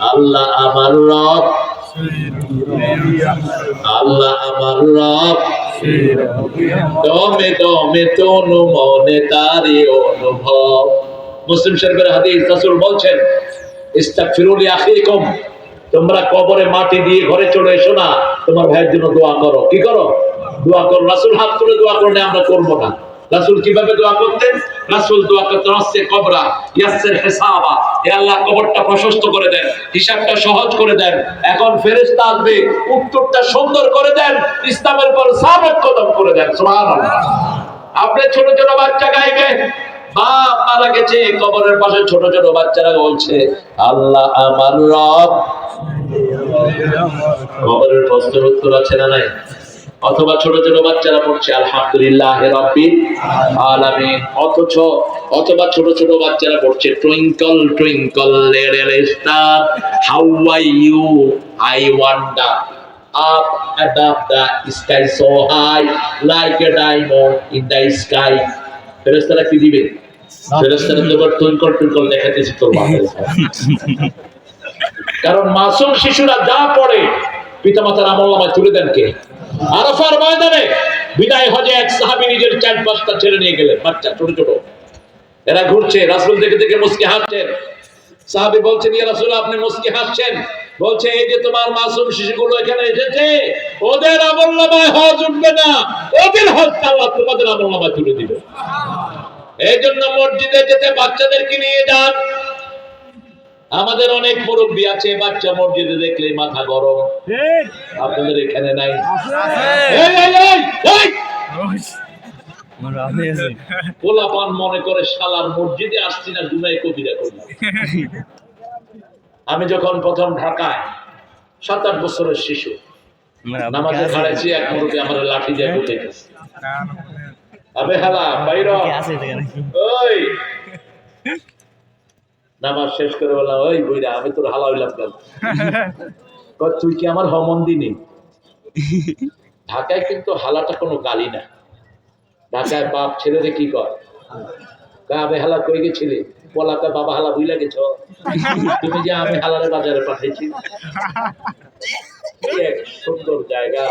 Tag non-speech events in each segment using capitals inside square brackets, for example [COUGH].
আল্লাহ আমার রব। আল্লাহ আমার রব। দমে দমে তনু মনে তারি অনুভব। মুসলিম শরীফের হাদিস রাসূল বলছেন, ইস্তাগফিরুলি আখিকুম, তোমরা কবরে মাটি দিয়ে ঘরে চলে এসো না। তোমার ভাইয়ের জন্য দোয়া করো। কি করো? দোয়া করো। রাসূল হাত তুলে দোয়া করলে আমরা করব না। রাসূল কীভাবে দোয়া করতেন? রাসূল দোয়া করতেন আসছে কবরা, ইয়াসসির হিসাবা। হে আল্লাহ, কবরটা প্রশস্ত করে দেন, হিসাবটা সহজ করে দেন। এখন ফেরেশতা আসবে, উত্তরটা সুন্দর করে দেন, ইসলামের পর সাবেক কদম করে দেন। সুবহানাল্লাহ। আপনি ছোট ছোট বাচ্চা গাইবে, বাপ মারা গেছে, কবরের পাশে ছোট ছোট বাচ্চারা বলছে, আল্লাহ আমার রব। কবরের প্রশ্নের উত্তর আছে না নাই? অথবা ছোট ছোট বাচ্চারা পড়ছে আলহামদুলিল্লাহ রাব্বিল আলামিন। অথচ অথবা ছোট ছোট বাচ্চারা পড়ছে twinkle twinkle little star how are you? I wonder up above the sky so high like a diamond in the sky ফেরেশতারা কি দিবে? ফেরেশতারা তো টুইঙ্কল টুইঙ্কল দেখাতেছে তোর [LAUGHS] কারণ মাসুম শিশুরা যা পড়ে পিতামাতার আমল নামায় তুলে দেন কে? আরাফার ময়দানে বিদায় হজে এক সাহাবী নিজের চার পাঁচটা ছেলে নিয়ে গেলেন, বাচ্চা ছোট ছোট। এরা ঘুরছে, রাসূল দেখে দেখে মুস্কি হাসছেন। সাহাবী বলছেন, ইয়া রাসূল, আপনি মুস্কি হাসছেন? বলছে, এই যে তোমার মাসুম শিশুগুলো এখানে এসেছে, ওদের আমল নামায় হজ উঠবে না, ওদের হজ আল্লাহ তোমাদের আমল নামায় তুলে দিবে। এই জন্য মসজিদে যেতে বাচ্চাদেরকে নিয়ে যান আমাদের অনেক মুরব্বী আছে বাচ্চা মসজিদে দেখলে মাথা গরম। আপনাদের এখানে নাই? এই, এই, এই, এই! পোলাপান মনে করে শালার মসজিদে আসছি না দুনাই কবিরা করলাম আমি যখন প্রথম ঢাকায় সাত আট বছরের শিশু নামাজে এক মুরব্বী আমার লাঠি দিয়ে ঢুকে আবে হালা বাইর। ওই! নামাজ শেষ করে বললাম ওই বইরা আমি তোর হালা হইলাম কেন [LAUGHS] তুই কি আমার হমন্দি নেই? ঢাকায় কিন্তু হালাটা কোনো গালি না। ঢাকায় বাপ ছেলেরে কি কর আবে হালা কই গেছিলি? বাবা হালা গেছ? তুমি যে আমি হালারে বাজারে পাঠাইছি। কি এক সুন্দর জায়গা।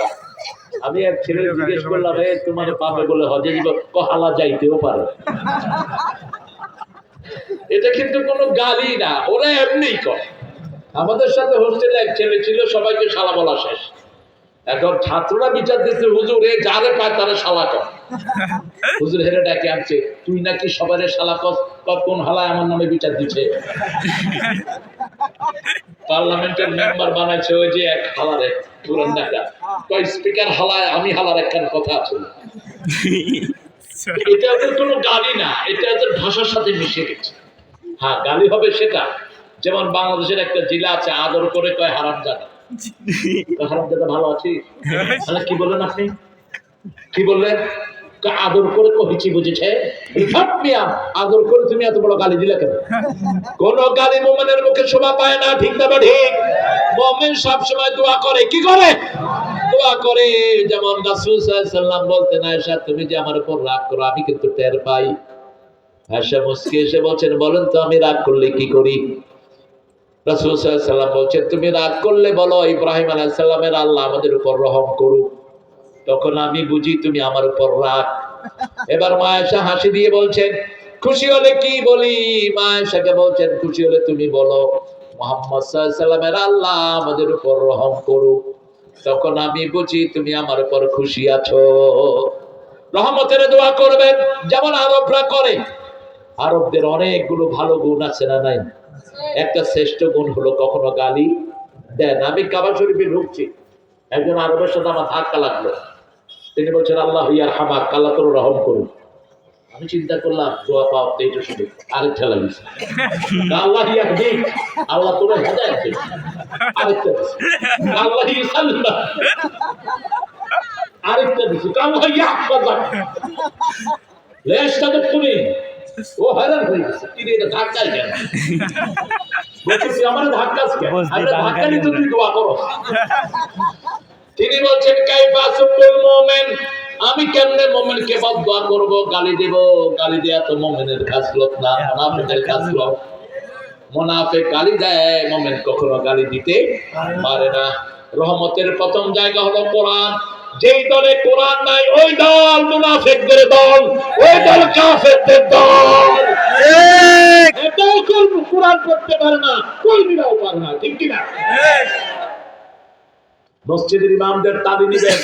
আমি এক ছেলে জিজ্ঞেস করলাম তোমার বাপে বলে হজে দিব কহালা যাইতেও পারে? এটা কিন্তু কোনো গালি না ওরা এমনিই করে। আমাদের সাথে হোস্টেলে এক ছেলে ছিল সবাইকে শালা বলা শেষ। এখন ছাত্ররা বিচার দিচ্ছে হুজুর এ যারে পায় তারা শালা কর। [LAUGHS] হুজুর হেরে ডাকে আনছে তুই নাকি সবারে শালা কর কোন হালায় আমার নামে বিচার দিচ্ছে পার্লামেন্টের মেম্বার বানাইছে ওই যে এক হালারে পুরান ঢাকা কয় স্পিকার হালায় আমি হালার একখান কথা আছে। [LAUGHS] এটা তো কোনো গালি না এটা তো ভাষার সাথে মিশে গেছে। হ্যাঁ গালি হবে সেটা। যেমন বাংলাদেশের একটা জেলা আছে, আদর করে কয় হারাম জাদা হারাম জাদা ভালো আছি? তাহলে কি বললেন আপনি? কি বললেন? আদর করে কহিছি বুঝেছে? আদর করে তুমি এত বড় গালি দিলে কেন? কোন গালি মোমেনের মুখে শোভা পায় না, ঠিক না বা ঠিক? মোমেন সবসময় দোয়া করে, কি করে? দোয়া করে, যেমন রাসূল সাল্লাম বলতেন, আয়েশা, তুমি যে আমার উপর রাগ করো, আমি কিন্তু টের পাই। আয়েশা মুস্কি এসে বলছেন, বলেন তো আমি রাগ করলে কি করি? রাসূল সাল্লাম বলছেন, তুমি রাগ করলে বলো, ইব্রাহিম আলাইহিস সালামের আল্লাহ আমাদের উপর রহম করুক। তখন আমি বুঝি তুমি আমার উপর রাগ। এবার মায়েশা হাসি দিয়ে বলছেন, খুশি হলে কি বলি? মায়েশাকে বলছেন, খুশি হলে তুমি বলো, মোহাম্মদ সাল্লামের আল্লাহ আমাদের উপর রহম করুক। তখন আমি বুঝি তুমি আমার উপর খুশি আছো। রহমতের দোয়া করবেন, যেমন আরবরা করে। আরবদের অনেকগুলো ভালো গুণ আছে না নাই? একটা শ্রেষ্ঠ গুণ হলো কখনো গালি দেন আমি কাবা শরীফে ঢুকছি। একজন আরবের সাথে আমার ধাক্কা লাগল। তিনি বলছেন আল্লাহ ইয়ার হামাক আল্লাহ তোর রহম করুন আমি চিন্তা করলাম দোয়া পাও এইটা শুনে আরেকটা লাগিয়েছে। [LAUGHS] আল্লাহ ইয়ার দিক আল্লাহ তোর হেদায়ত দিক। আরেকটা আল্লাহ ইসাল্লাহ আরেকটা দিছে। আল্লাহ ইয়াহফাজাক লেশটা তুমি। ও হয়রান হয়ে গেছে। কি রে ধাক্কাই কেন? বলছে আমার ধাক্কাস কেন? আরে ধাক্কা নিতে তুই দোয়া করো। তিনি বলছেন কাইফা সুবুল মুমিন আমি কেমনে মোমেনকে বদদোয়া করব? গালি দেব। গালি দেয়া তো মোমেনের কাজ লোক না মুনাফিকের কাজ লোক। মোনাফে গালি দেয় মোমেন কখনো গালি দিতে পারে না। রহমতের প্রথম জায়গা হলো কোরআন। যেই দলে কোরআন নাই ওই দল মুনাফেকদের দল ওই দল কাফেরদের দল। এটাও কোন কোরআন পড়তে পারে না কর্মীরাও পারে না ঠিক কিনা? মসজিদের ইমামদের তালি নিবেন।